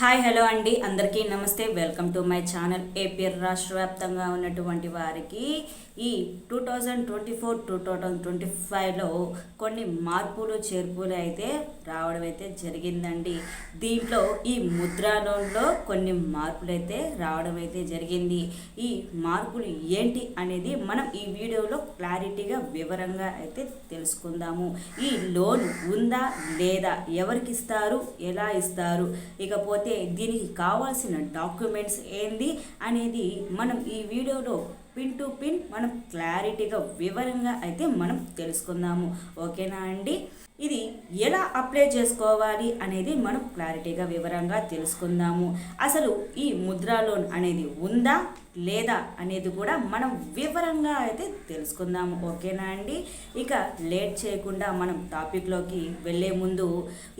Hi hello అండి. అందరికీ నమస్తే. Welcome to my channel. AP రాష్ట్ర వ్యాప్తంగా ఉన్నటువంటి వారికి ఈ two thousand twenty four two thousand twenty ఫైవ్లో కొన్ని మార్పులు చేర్పులు అయితే రావడం అయితే జరిగిందండి. దీంట్లో ఈ ముద్రా లోన్లో కొన్ని మార్పులు అయితే రావడం అయితే జరిగింది. ఈ మార్పులు ఏంటి అనేది మనం ఈ వీడియోలో క్లారిటీగా వివరంగా అయితే తెలుసుకుందాము. ఈ లోన్ ఉందా లేదా? ఎవరికి ఇస్తారు? ఎలా ఇస్తారు? ఇకపోతే దీనికి కావాల్సిన డాక్యుమెంట్స్ ఏంది అనేది మనం ఈ వీడియోలో పిన్ టు పిన్ మనం క్లారిటీగా వివరంగా అయితే మనం తెలుసుకుందాము. ఓకేనా అండి? ఇది ఎలా అప్లై చేసుకోవాలి అనేది మనం క్లారిటీగా వివరంగా తెలుసుకుందాము. అసలు ఈ ముద్రా లోన్ అనేది ఉందా? లేదా అనేది కూడా మనం వివరంగా అయితే తెలుసుకుందాము ఓకేనా అండి? ఇక లేట్ చేయకుండా మనం టాపిక్లోకి వెళ్ళే ముందు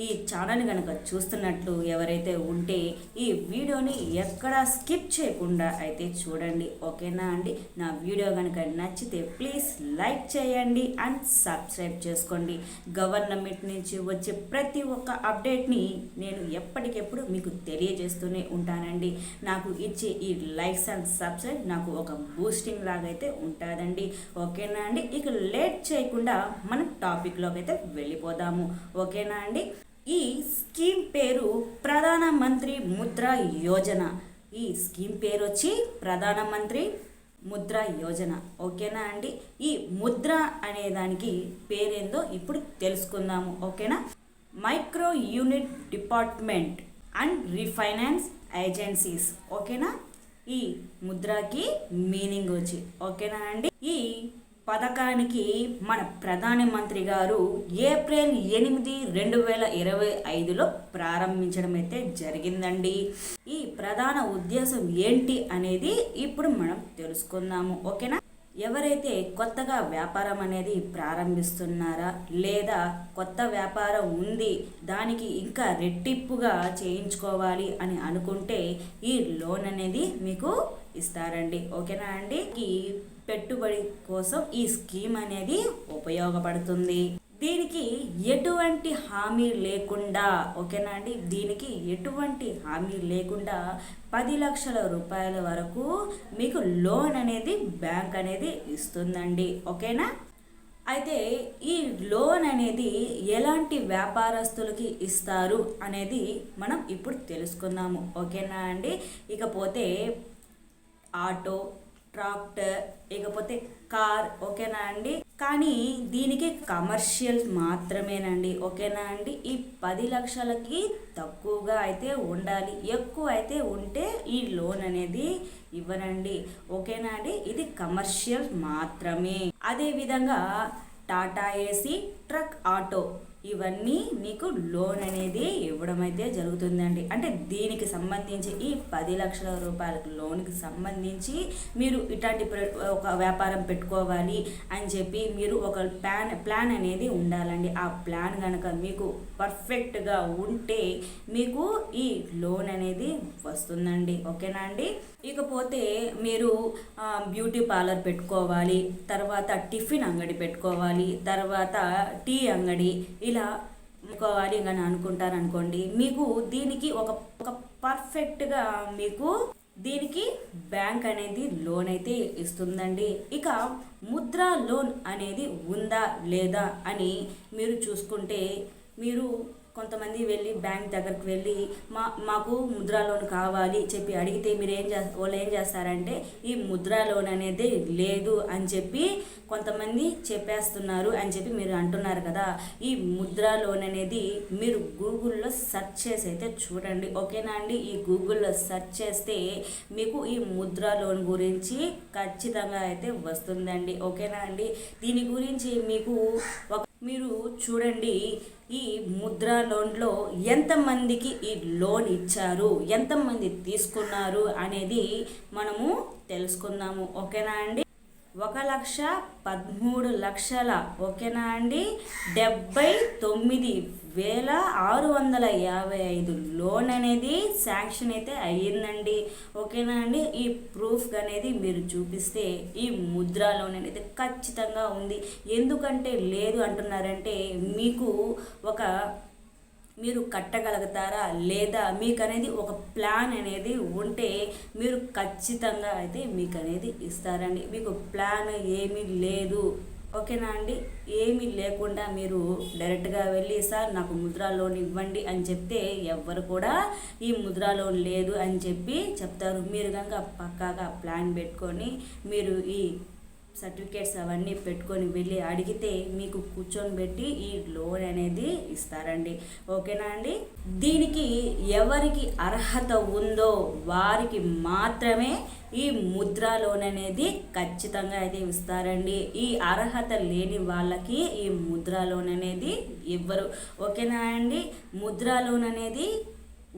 ఈ ఛానల్ కనుక చూస్తున్నట్లు ఎవరైతే ఉంటే ఈ వీడియోని ఎక్కడా స్కిప్ చేయకుండా అయితే చూడండి. ఓకేనా అండి? నా వీడియో కనుక నచ్చితే ప్లీజ్ లైక్ చేయండి అండ్ సబ్స్క్రైబ్ చేసుకోండి. గవర్నమెంట్ నుంచి వచ్చే ప్రతి ఒక్క అప్డేట్ని నేను ఎప్పటికెప్పుడు మీకు తెలియజేస్తూనే ఉంటానండి. నాకు ఇచ్చే ఈ లైక్స్ అండ్ సబ్ సబ్సైడ్ నాకు ఒక బూస్టింగ్ లాగా అయితే ఉంటుందండి. ఓకేనా అండి? ఇక లేట్ చేయకుండా మనం టాపిక్లోకి అయితే వెళ్ళిపోదాము. ఓకేనా అండి? ఈ స్కీమ్ పేరు ప్రధానమంత్రి ముద్రా యోజన. ఈ స్కీమ్ పేరు వచ్చి ప్రధానమంత్రి ముద్ర యోజన. ఓకేనా అండి? ఈ ముద్ర అనే దానికి పేరేందో ఇప్పుడు తెలుసుకుందాము. ఓకేనా? Micro unit department and refinance agencies. ఓకేనా? ఈ ముద్రకి మీనింగ్ వచ్చి ఓకేనా అండి? ఈ పథకానికి మన ప్రధానమంత్రి గారు ఏప్రిల్ ఎనిమిది రెండు వేల ఇరవై ఐదులో ప్రారంభించడం అయితే జరిగిందండి. ఈ ప్రధాన ఉద్దేశం ఏంటి అనేది ఇప్పుడు మనం తెలుసుకుందాము ఓకేనా? ఎవరైతే కొత్తగా వ్యాపారం అనేది ప్రారంభిస్తున్నారా లేదా కొత్త వ్యాపారం ఉంది దానికి ఇంకా రెట్టింపుగా చేయించుకోవాలి అని అనుకుంటే ఈ లోన్ అనేది మీకు ఇస్తారండి. ఓకేనా అండి? ఈ పెట్టుబడి కోసం ఈ స్కీమ్ అనేది ఉపయోగపడుతుంది. దీనికి ఎటువంటి హామీ లేకుండా ఓకేనా అండి? దీనికి ఎటువంటి హామీ లేకుండా పది లక్షల రూపాయల వరకు మీకు లోన్ అనేది బ్యాంక్ అనేది ఇస్తుందండి. ఓకేనా? అయితే ఈ లోన్ అనేది ఎలాంటి వ్యాపారస్తులకి ఇస్తారు అనేది మనం ఇప్పుడు తెలుసుకుందాము. ఓకేనా అండి? ఇకపోతే ఆటో ట్రాక్టర్ ఇకపోతే కార్ ఓకేనా అండి? కానీ దీనికి కమర్షియల్ మాత్రమేనండి ఓకేనా అండి? ఈ పది లక్షలకి తక్కువగా అయితే ఉండాలి. ఎక్కువ అయితే ఉంటే ఈ లోన్ అనేది ఇవ్వనండి ఓకేనా అండి? ఇది కమర్షియల్ మాత్రమే. అదే విధంగా టాటా ఏసీ ట్రక్ ఆటో ఇవన్నీ మీకు లోన్ అనేది ఇవ్వడం అయితే జరుగుతుందండి. అంటే దీనికి సంబంధించి ఈ పది లక్షల రూపాయల లోన్కి సంబంధించి మీరు ఇట్లాంటి ప్ర- ఒక వ్యాపారం పెట్టుకోవాలి అని చెప్పి మీరు ఒక ప్లాన్ ప్లాన్ అనేది ఉండాలండి. ఆ ప్లాన్ కనుక మీకు పర్ఫెక్ట్గా ఉంటే మీకు ఈ లోన్ అనేది వస్తుందండి. ఓకేనా అండి? ఇకపోతే మీరు బ్యూటీ పార్లర్ పెట్టుకోవాలి తర్వాత టిఫిన్ అంగడి పెట్టుకోవాలి తర్వాత టీ అంగడి ఇలా పెట్టుకోవాలి అని అనుకుంటారు అనుకోండి మీకు దీనికి ఒక ఒక పర్ఫెక్ట్గా మీకు దీనికి బ్యాంక్ అనేది లోన్ అయితే ఇస్తుందండి. ఇక ముద్రా లోన్ అనేది ఉందా లేదా అని మీరు చూసుకుంటే మీరు కొంతమంది వెళ్ళి బ్యాంక్ దగ్గరికి వెళ్ళి మా మాకు ముద్రా లోన్ కావాలి చెప్పి అడిగితే మీరు ఏం చేస్త వాళ్ళు ఏం చేస్తారంటే ఈ ముద్రా లోన్ అనేది లేదు అని చెప్పి కొంతమంది చెప్పేస్తున్నారు అని చెప్పి మీరు అంటున్నారు కదా. ఈ ముద్రా లోన్ అనేది మీరు గూగుల్లో సెర్చ్ చేసి అయితే చూడండి. ఓకేనా అండి? ఈ గూగుల్లో సెర్చ్ చేస్తే మీకు ఈ ముద్రా లోన్ గురించి ఖచ్చితంగా అయితే వస్తుందండి. ఓకేనా అండి? దీని గురించి మీకు ఒక మీరు చూడండి ఈ ముద్రా లోన్లో ఎంతమందికి ఈ లోన్ ఇచ్చారు ఎంతమంది తీసుకున్నారు అనేది మనము తెలుసుకుందాము. ఓకేనా అండి? ఒక లక్ష పదమూడు లక్షల ఓకేనా అండి? డెబ్బై తొమ్మిది వేల ఆరు వందల యాభై ఐదు లోన్ అనేది శాంక్షన్ అయితే అయ్యిందండి ఓకేనా అండి? ఈ ప్రూఫ్ అనేది మీరు చూపిస్తే ఈ ముద్ర లోన్ అనేది ఖచ్చితంగా ఉంది. ఎందుకంటే లేదు అంటున్నారంటే మీకు ఒక మీరు కట్టగలుగుతారా? లేదా మీకు అనేది ఒక ప్లాన్ అనేది ఉంటే మీరు ఖచ్చితంగా అయితే మీకు అనేది ఇస్తారండి. మీకు ప్లాన్ ఏమీ లేదు. ఓకేనా అండి? ఏమీ లేకుండా మీరు డైరెక్ట్గా వెళ్ళి సార్ నాకు ముద్రా లోన్ ఇవ్వండి అని చెప్తే ఎవ్వరు కూడా ఈ ముద్రా లోన్ లేదు అని చెప్పి చెప్తారు. మీరు కనుక పక్కాగా ప్లాన్ పెట్టుకొని మీరు ఈ సర్టిఫికేట్స్ అవన్నీ పెట్టుకొని వెళ్ళి అడిగితే మీకు కూర్చొని పెట్టి ఈ లోన్ అనేది ఇస్తారండి. ఓకేనా అండి? దీనికి ఎవరికి అర్హత ఉందో వారికి మాత్రమే ఈ ముద్రా లోన్ అనేది ఖచ్చితంగా అయితే ఇస్తారండి. ఈ అర్హత లేని వాళ్ళకి ఈ ముద్రా లోన్ అనేది ఇవ్వరు. ఓకేనా అండి? ముద్రా లోన్ అనేది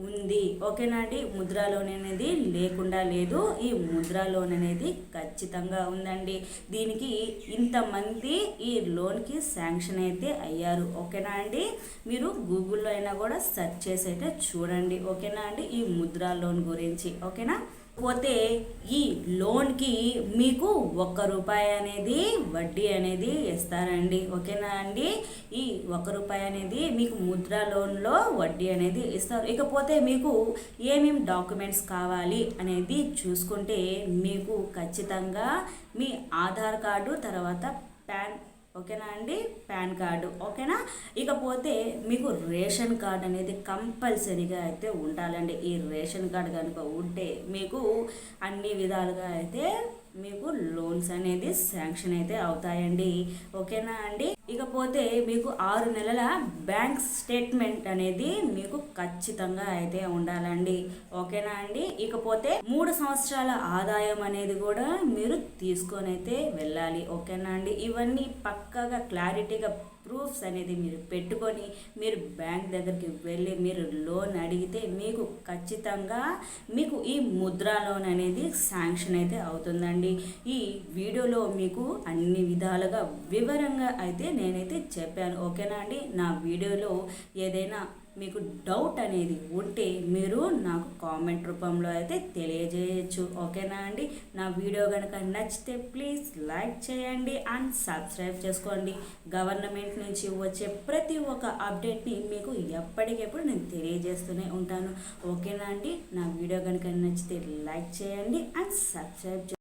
ఉంది. ఓకేనా అండి? ముద్ర లోన్ అనేది లేకుండా లేదు. ఈ ముద్రా లోన్ అనేది ఖచ్చితంగా ఉందండి. దీనికి ఇంతమంది ఈ లోన్కి శాంక్షన్ అయితే అయ్యారు. ఓకేనా అండి? మీరు గూగుల్లో అయినా కూడా సెర్చ్ చేసి అయితే చూడండి. ఓకేనా అండి? ఈ ముద్రా లోన్ గురించి. ఓకేనా? పోతే ఈ లోన్కి మీకు ఒక్క రూపాయి అనేది వడ్డీ అనేది ఇస్తారండి. ఓకేనా అండి? ఈ ఒక్క రూపాయి అనేది మీకు ముద్ర లోన్లో వడ్డీ అనేది ఇస్తారు. ఇకపోతే మీకు ఏమేమి డాక్యుమెంట్స్ కావాలి అనేది చూసుకుంటే మీకు ఖచ్చితంగా మీ ఆధార్ కార్డు తర్వాత పాన్ ఓకేనా అండి? PAN card. ఓకేనా? ఇకపోతే మీకు రేషన్ కార్డు అనేది కంపల్సరీగా అయితే ఉండాలండి. ఈ రేషన్ కార్డు కనుక ఉంటే మీకు అన్ని విధాలుగా అయితే మీకు లోన్స్ అనేది శాంక్షన్ అయితే అవుతాయండి. ఓకేనా అండి? ఇకపోతే మీకు ఆరు నెలల బ్యాంక్ స్టేట్మెంట్ అనేది మీకు ఖచ్చితంగా అయితే ఉండాలండి. ఓకేనా అండి? ఇకపోతే మూడు సంవత్సరాల ఆదాయం అనేది కూడా మీరు తీసుకొని అయితే వెళ్ళాలి. ఓకేనా అండి? ఇవన్నీ పక్కగా క్లారిటీగా ప్రూఫ్స్ అనేది మీరు పెట్టుకొని మీరు బ్యాంక్ దగ్గరికి వెళ్ళి మీరు లోన్ అడిగితే మీకు ఖచ్చితంగా మీకు ఈ ముద్రా లోన్ అనేది శాంక్షన్ అయితే అవుతుందండి. ఈ వీడియోలో మీకు అన్ని విధాలుగా వివరంగా అయితే నేనైతే చెప్పాను. ఓకేనా అండి? నా వీడియోలో ఏదైనా మీకు డౌట్ అనేది ఉంటే మీరు నాకు కామెంట్ రూపంలో అయితే తెలియజేయచ్చు. ఓకేనా అండి? నా వీడియో కనుక నచ్చితే ప్లీజ్ లైక్ చేయండి అండ్ సబ్స్క్రైబ్ చేసుకోండి. గవర్నమెంట్ నుంచి వచ్చే ప్రతి ఒక్క అప్డేట్ని మీకు ఎప్పటికెప్పుడు నేను తెలియజేస్తూనే ఉంటాను. ఓకేనా అండి? నా వీడియో కనుక నచ్చితే లైక్ చేయండి అండ్ సబ్స్క్రైబ్